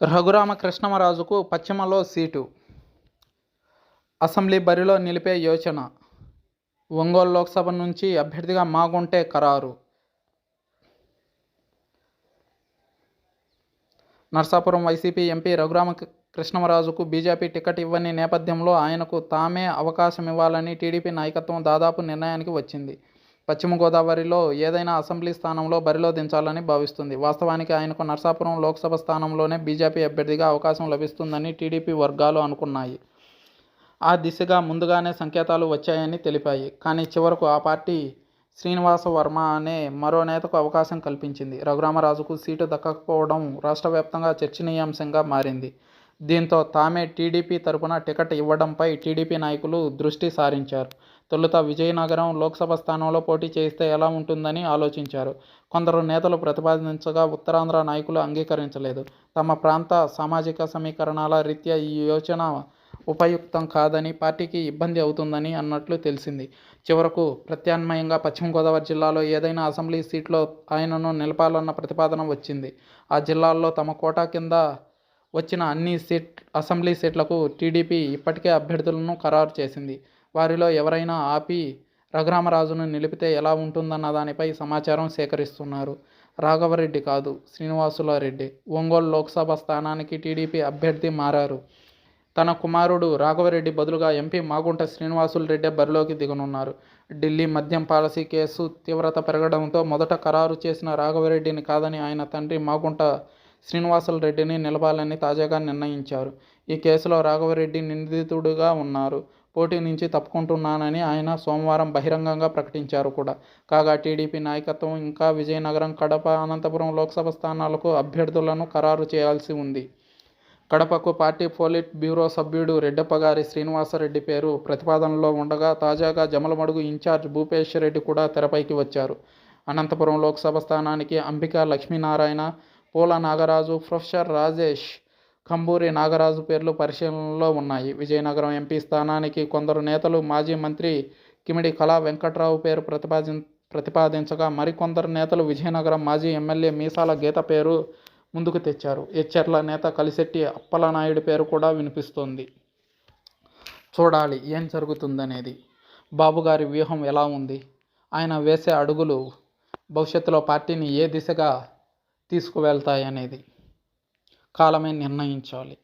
Raghurama కృష్ణమరాజుకు పశ్చిమలో seat. Assembly బరిలో నిలిపే యోచన. ఒంగోలు లోక్సభ నుంచి అభ్యర్థిగా మాగుంటే ఖరారు. నర్సాపురం వైసీపీ ఎంపీ రఘురామ కృష్ణమరాజుకు బీజేపీ టికెట్ ఇవ్వని నేపథ్యంలో ఆయనకు తామే అవకాశం ఇవ్వాలని టీడీపీ నాయకత్వం దాదాపు నిర్ణయానికి వచ్చింది. పశ్చిమ గోదావరిలో ఏదైనా అసెంబ్లీ స్థానంలో బరిలో దించాలని భావిస్తుంది. వాస్తవానికి ఆయనకు నర్సాపురం లోక్సభ స్థానంలోనే బీజేపీ అభ్యర్థిగా అవకాశం లభిస్తుందని టీడీపీ వర్గాలు అనుకున్నాయి. ఆ దిశగా ముందుగానే సంకేతాలు వచ్చాయని తెలిపాయి. కానీ చివరకు ఆ పార్టీ శ్రీనివాస వర్మ అనే మరో నేతకు అవకాశం కల్పించింది. రఘురామరాజుకు సీటు దక్కకపోవడం రాష్ట్ర వ్యాప్తంగా చర్చనీయాంశంగా మారింది. దీంతో తామే టీడీపీ తరపున టికెట్ ఇవ్వడంపై టీడీపీ నాయకులు దృష్టి సారించారు. తొలుత విజయనగరం లోక్సభ స్థానంలో పోటీ చేస్తే ఎలా ఉంటుందని ఆలోచించారు. కొందరు నేతలు ప్రతిపాదించగా ఉత్తరాంధ్ర నాయకులు అంగీకరించలేదు. తమ ప్రాంత సామాజిక సమీకరణాల రీత్యా ఈ యోచన ఉపయుక్తం కాదని పార్టీకి ఇబ్బంది అవుతుందని అన్నట్లు తెలిసింది. చివరకు ప్రత్యామ్నాయంగా పశ్చిమ గోదావరి జిల్లాలో ఏదైనా అసెంబ్లీ సీట్లో ఆయనను నిలపాలన్న ప్రతిపాదన వచ్చింది. ఆ జిల్లాల్లో తమ కోటా కింద వచ్చిన అన్ని సీట్ అసెంబ్లీ సీట్లకు టీడీపీ ఇప్పటికే అభ్యర్థులను ఖరారు చేసింది. వారిలో ఎవరైనా ఆపి రఘురామరాజును నిలిపితే ఎలా ఉంటుందన్న దానిపై సమాచారం సేకరిస్తున్నారు. రాఘవరెడ్డి కాదు శ్రీనివాసులారెడ్డి. ఒంగోలు లోక్సభ స్థానానికి టీడీపీ అభ్యర్థి మారారు. తన కుమారుడు రాఘవరెడ్డి బదులుగా ఎంపీ మాగుంట శ్రీనివాసులు రెడ్డి బరిలోకి దిగనున్నారు. ఢిల్లీ మద్యం పాలసీ కేసు తీవ్రత పెరగడంతో మొదట ఖరారు చేసిన రాఘవరెడ్డిని కాదని ఆయన తండ్రి మాగుంట శ్రీనివాసులు రెడ్డిని నిలపాలని తాజాగా నిర్ణయించారు. ఈ కేసులో రాఘవరెడ్డి నిందితుడిగా ఉన్నారు. పోటీ నుంచి తప్పుకుంటున్నానని ఆయన సోమవారం బహిరంగంగా ప్రకటించారు కూడా. కాగా టీడీపీ నాయకత్వం ఇంకా విజయనగరం కడప అనంతపురం లోక్సభ స్థానాలకు అభ్యర్థులను ఖరారు చేయాల్సి ఉంది. కడపకు పార్టీ పోలిట్ బ్యూరో సభ్యుడు రెడ్డప్పగారి శ్రీనివాసరెడ్డి పేరు ప్రతిపాదనలో ఉండగా తాజాగా జమలమడుగు ఇన్ఛార్జ్ భూపేష్ రెడ్డి కూడా తెరపైకి వచ్చారు. అనంతపురం లోక్సభ స్థానానికి అంబికా లక్ష్మీనారాయణ పూల నాగరాజు ప్రొఫెసర్ రాజేష్ కంబూరి నాగరాజు పేర్లు పరిశీలనలో ఉన్నాయి. విజయనగరం ఎంపీ స్థానానికి కొందరు నేతలు మాజీ మంత్రి కిమిడి కళా వెంకట్రావు పేరు ప్రతిపాదిం ప్రతిపాదించగా మరికొందరు నేతలు విజయనగరం మాజీ ఎమ్మెల్యే మీసాల గీత పేరు ముందుకు తెచ్చారు. ఎచ్చెర్ల నేత కలిశెట్టి అప్పలనాయుడు పేరు కూడా వినిపిస్తోంది. చూడాలి ఏం జరుగుతుందనేది. బాబుగారి వ్యూహం ఎలా ఉంది? ఆయన వేసే అడుగులు భవిష్యత్తులో పార్టీని ఏ దిశగా తీసుకువెళ్తాయనేది. కాలమే నిర్ణయించాలి.